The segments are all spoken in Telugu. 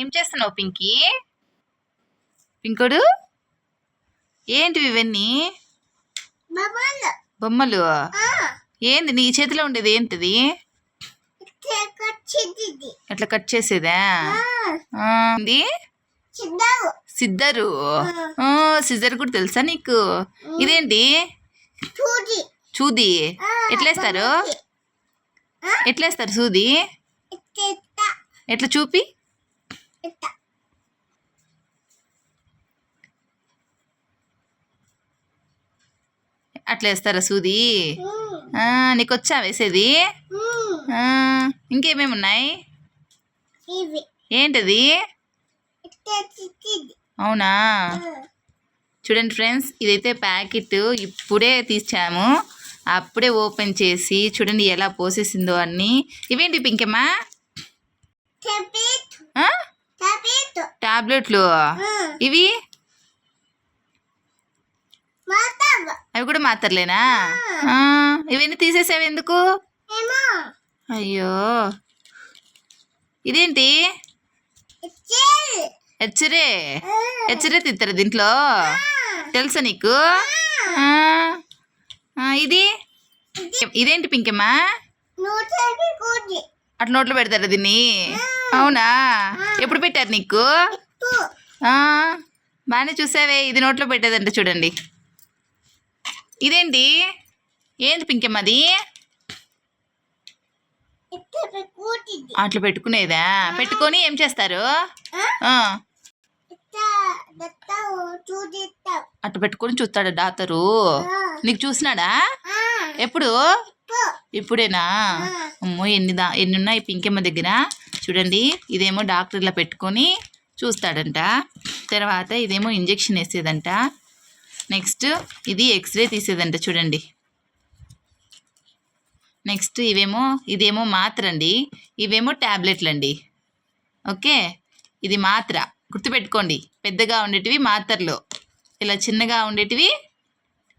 ఏం చేస్తున్నావు పింకీ? పింకుడు? ఏంటివి ఇవన్నీ? బొమ్మలు. ఏంది నీ చేతిలో ఉండేది ఏంటిది? ఎట్లా కట్ చేసేదా. సిద్ధరు. సిజర్ కూడా తెలుసా నీకు? ఇదేంటి? చూది ఎట్లేస్తారు? ఎట్లేస్తారు సూది? ఎట్లా చూపి? అట్లా వేస్తారా సూది? నీకు వచ్చా వేసేది? ఇంకేమేమి ఉన్నాయి? ఏంటది? అవునా? చూడండి ఫ్రెండ్స్ ఇదైతే ప్యాకెట్ ఇప్పుడే తీసాము. అప్పుడే ఓపెన్ చేసి చూడండి ఎలా పోసేసిందో అన్ని. ఇవేంటి పింకమ్మా? టాబ్లెట్లు. ఇవి? అవి కూడా మాత్రలేనా? ఇవన్నీ తీసేసావు ఎందుకు? అయ్యో. ఇదేంటి? హెచ్చరే హెచ్చరే తింటారు దీంట్లో? తెలుసా నీకు? ఇది? ఇదేంటి పింకమ్మా? అట్లా నోట్లో పెడతారా దీన్ని? అవునా? ఎప్పుడు పెట్టారు నీకు? బాగానే చూసావే ఇది నోట్లో పెట్టేదంట చూడండి. ఇదేంటి? ఏంది పింకమ్మది అట్లా పెట్టుకునేదా? పెట్టుకొని ఏం చేస్తారు? అట్లా పెట్టుకొని చూస్తాడు డాక్టరు నీకు చూసినాడా? ఎప్పుడు? ఇప్పుడేనా? అమ్మో ఎన్ని దా ఎన్ని ఉన్నాయి పింకమ్మ దగ్గర? చూడండి ఇదేమో డాక్టర్ ఇలా పెట్టుకొని చూస్తాడంట. తర్వాత ఇదేమో ఇంజెక్షన్ వేసేదంట. నెక్స్ట్ ఇది ఎక్స్రే తీసేదంట చూడండి. నెక్స్ట్ ఇవేమో ఇదేమో మాత్ర అండి. ఇవేమో ట్యాబ్లెట్లు అండి ఓకే? ఇది మాత్ర. గుర్తుపెట్టుకోండి పెద్దగా ఉండేటివి మాత్రలు. ఇలా చిన్నగా ఉండేటివి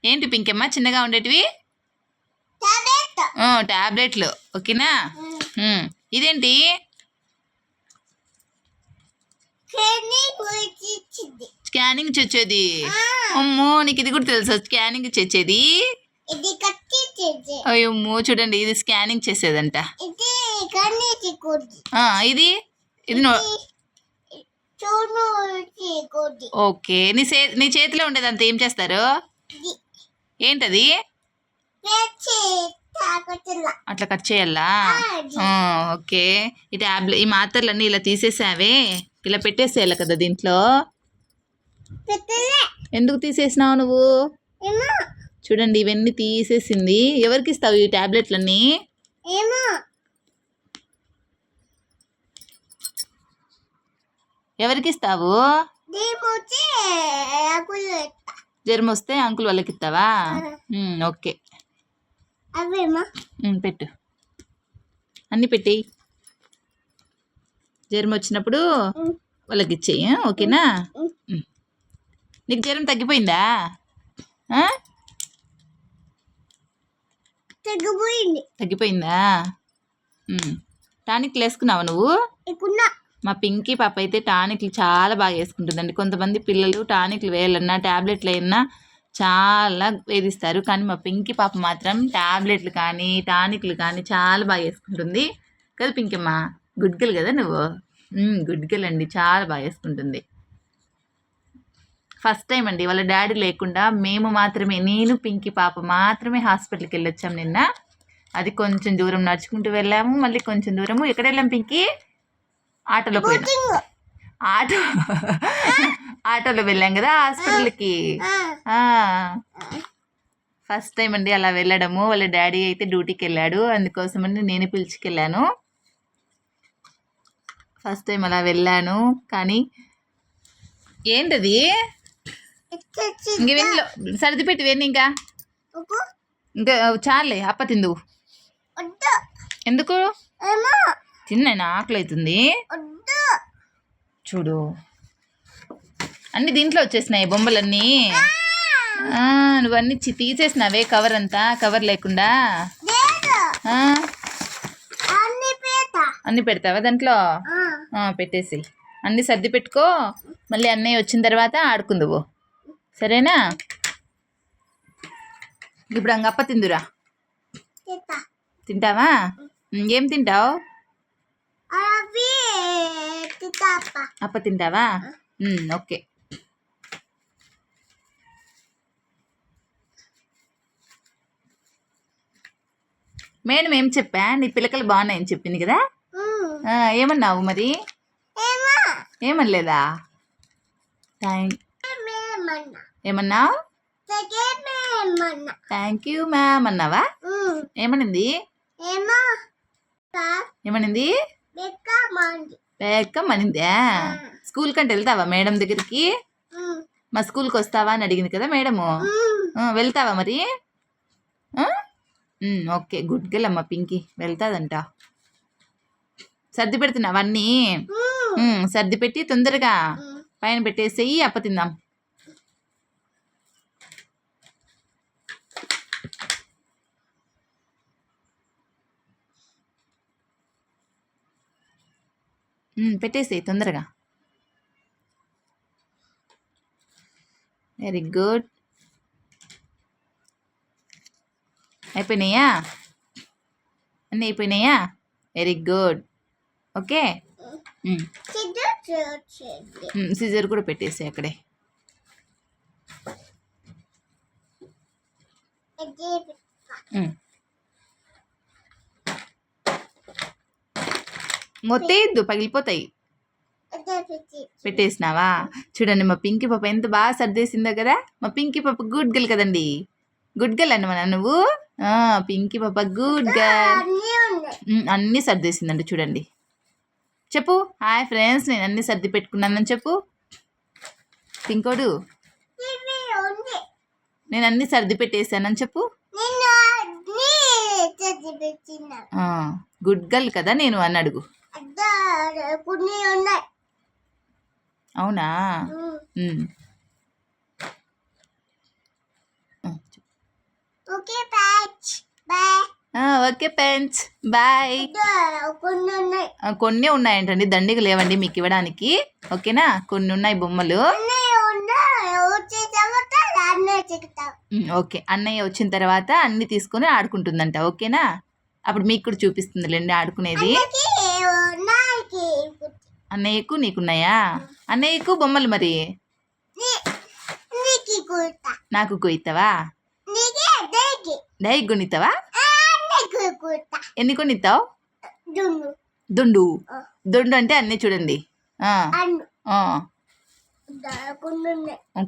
ఏంటి పింకమ్మ? చిన్నగా ఉండేటివి? టాబ్లెట్లు. ఓకేనా. ఇదేంటి? స్కానింగ్ చచ్చేది. అమ్మో నీకు ఇది కూడా తెలుసా? స్కానింగ్ చచ్చేది. అయ్యమ్మో చూడండి ఇది స్కానింగ్ చేసేదంట. ఇది ఇది? ఓకే. నీ చే నీ చేతిలో ఉండేదంతా ఏం చేస్తారు? ఏంటది? అట్లా కట్ చేయాలా? ఓకే. ఈ టాబ్లెట్ ఈ మాత్రలన్నీ ఇలా తీసేసావే? ఇలా పెట్టేసేయాలి కదా దీంట్లో? ఎందుకు తీసేసినావు నువ్వు? చూడండి ఇవన్నీ తీసేసింది. ఎవరికి ఇస్తావు ఈ టాబ్లెట్లన్నీ? ఏమో. ఎవరికి ఇస్తావు? జ్వరం వస్తే అంకుల్ వాళ్ళకి ఇస్తావా? ఓకే. అవేమో? పెట్టు. అన్నీ పెట్టేయి. జ్వరం వచ్చినప్పుడు వాళ్ళకి ఇచ్చేయి? ఓకేనా. నీకు జ్వరం తగ్గిపోయిందా? తగ్గిపోయింది. తగ్గిపోయిందా. టానిక్లు వేసుకున్నావా నువ్వు? మా పింకీ పాప అయితే టానిక్లు చాలా బాగా వేసుకుంటుందండి. కొంతమంది పిల్లలు టానిక్లు వేయాలన్నా ట్యాబ్లెట్లు వేయన్నా చాలా వేధిస్తారు. కానీ మా పింకీ పాప మాత్రం ట్యాబ్లెట్లు కానీ టానిక్లు కానీ చాలా బాగా వేసుకుంటుంది. కదా పింకమ్మ? గుడ్ గర్ల్ కదా నువ్వు? గుడ్ గర్ల్ అండి. చాలా బాగా వేసుకుంటుంది. ఫస్ట్ టైం అండి. వాళ్ళ డాడీ లేకుండా మేము మాత్రమే నేను పింకీ పాప మాత్రమే హాస్పిటల్కి వెళ్ళొచ్చాం నిన్న. అది కొంచెం దూరం నడుచుకుంటూ వెళ్ళాము. మళ్ళీ కొంచెం దూరము. ఎక్కడ వెళ్ళాం పింకీ? ఆటోలో పోయినాం. ఆటో. ఆటోలో వెళ్ళాం కదా హాస్పిటల్కి. ఫస్ట్ టైం అండి అలా వెళ్ళడము. వాళ్ళ డాడీ అయితే డ్యూటీకి వెళ్ళాడు. అందుకోసమని నేను పిలుచుకెళ్ళాను. ఫస్ట్ టైం అలా వెళ్ళాను. కానీ ఏంటది? ఇంక వెళ్ళి. సర్ది పెట్టి వెళ్ళి ఇంకా. ఇంకా చాలే అప్ప తిందు వద్దు. ఎందుకు? తిన్నాను ఆకలి అవుతుంది చూడు. అన్ని దీంట్లో వచ్చేసినాయి బొమ్మలన్నీ. నువ్వన్నీ తీసేసినావే కవర్ అంతా కవర్ లేకుండా. అన్ని పెడతావా దాంట్లో? పెట్టేసి. అన్నీ సర్ది పెట్టుకో మళ్ళీ అన్నయ్య వచ్చిన తర్వాత ఆడుకుందువు సరేనా? ఇప్పుడు అంగప్ప తిందురా. తింటా. తింటావా? ఏం తింటావు? అప్ప తింటావా? ఓకే. మేడం ఏం చెప్పా? నీ పిల్లకలు బాగున్నాయని చెప్పింది కదా? ఏమన్నావు మరి? ఏమో? ఏమనలేదా? ఏమన్నావు? థ్యాంక్ యూ మ్యామ్ అన్నావా. ఏమనింది? ఏమనింది? వేక్క మనిందా. స్కూల్ కంటే వెళ్తావా మేడం దగ్గరికి. మా స్కూల్కి వస్తావా అని అడిగింది కదా మేడము. వెళ్తావా మరి? ఓకే గుడ్ గర్ల్ అమ్మ పింకీ వెళ్తాదంట. సర్ది పెడుతున్నావా అన్నీ ఉమ్. ఉమ్, సర్ది పెట్టి తొందరగా. పైన పెట్టేసేయి అప్ప తిందాం. పెట్టేసేయి తొందరగా. వెరీ గుడ్ అయిపోయినాయా? అన్నీ అయిపోయినాయా? వెరీ గుడ్ ఓకే సిజర్ కూడా పెట్టేసి అక్కడే. ఇది మ్. మొత్తేద్దు పగిలిపోతాయి. పెట్టేసినావా? చూడండి మా పింకీ పాప ఎంత బాగా సర్దేసిందో కదా? మా పింకీ పాప గుడ్ గర్ల్ కదండి. గుడ్ గర్ల్ అన్నమా నువ్వు? పింకీ పాప గుడ్ గర్ల్ అన్నీ సర్దేసిందండి చూడండి. చెప్పు హాయ్ ఫ్రెండ్స్ నేను అన్నీ సర్ది పెట్టుకున్నానని చెప్పు. పింకోడు నేను అన్నీ సర్ది పెట్టేశానని చెప్పు. గుడ్ గర్ల్ కదా నేను అని అడుగు. కొన్ని ఉన్నాయి. అవునా. Okay patch bye. Okay pens bye. కొన్ని ఉన్నాయి. ఉన్నాయంటండి దండిగా లేవండి మీకు ఇవ్వడానికి. ఓకేనా? కొన్ని ఉన్నాయి బొమ్మలు. ఉన్నాయి ఓకే. అన్నయ్య వచ్చిన తర్వాత అన్ని తీసుకొని ఆడుకుంటుందంట ఓకేనా? అప్పుడు మీకు కూడా చూపిస్తుందిలేండి ఆడుకునేది. అన్నకి నాకి అన్నయ్యకు నీకున్నాయా? అన్నయ్యకు బొమ్మలు మరి? నీకి దేకి డై కొనిస్తావా ఎన్ని కొనిస్తావు దుండు. దుండు. అంటే అన్నీ చూడండి.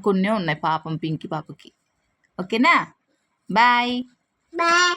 కొన్ని ఉన్నాయి పాపం పింకి పాపకి. ఓకేనా? బాయ్. బాయ్.